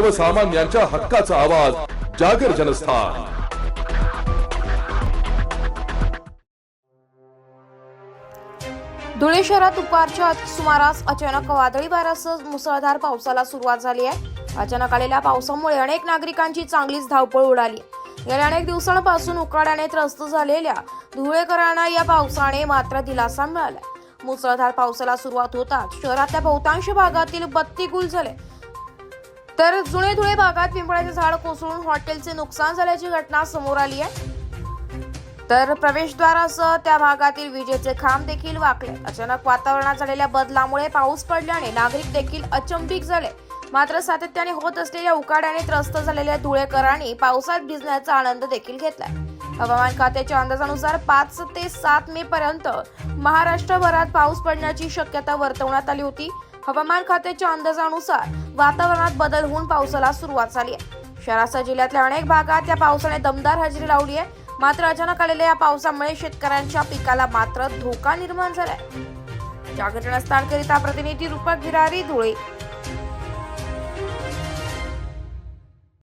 सर्वसामान्यांच्या हक्काचा आवाज जागर जनस्थान. धुळे शहरात दुपारच्या सुमारास अचानक वादळी वाऱ्यासह मुसळधार पावसाला सुरुवात झाली आहे. अचानक आलेल्या पावसामुळे अनेक नागरिकांची चांगलीच धावपळ उडाली. गेल्या अनेक दिवसांपासून उकाड्याने त्रस्त झालेल्या धुळेकरांना या पावसाने मात्र दिलासा मिळाला मुसळधार पावसाला सुरुवात होताच शहरातल्या बहुतांश भागातील बत्ती गुल झाले. तर जुने धुळे भागात पिंपळाचे झाड कोसळून हॉटेलचे नुकसान झाल्याची घटना समोर आली आहे. तर प्रवेशद्वारासह त्या भागातील विजेचे खांब देखील वाकले. अचानक वातावरणात झालेल्या बदलामुळे पाऊस पडल्याने नागरिक देखील अचंबित झाले. मात्र सातत्याने होत असलेल्या उकाड्याने त्रस्त झालेल्या धुळेकरांनी पावसात भिजण्याचा आनंद देखील घेतलाय. हवामान खात्याच्या अंदाजानुसार पाच ते सात मे पर्यंत महाराष्ट्रभरात पाऊस पडण्याची शक्यता वर्तवण्यात आली होती. हवामान खात्याच्या अंदाजानुसार वातावरणात बदल होऊन पावसाला सुरुवात झाली आहे. शहरासह जिल्ह्यातल्या अनेक भागात या पावसाने दमदार हजेरी लावली आहे. मात्र अचानक आलेल्या या पावसामुळे शेतकऱ्यांच्या पिकाला मात्र धोका निर्माण झालाय. या घटनास्थळकरिता प्रतिनिधी रूपक गिरारी धुळे.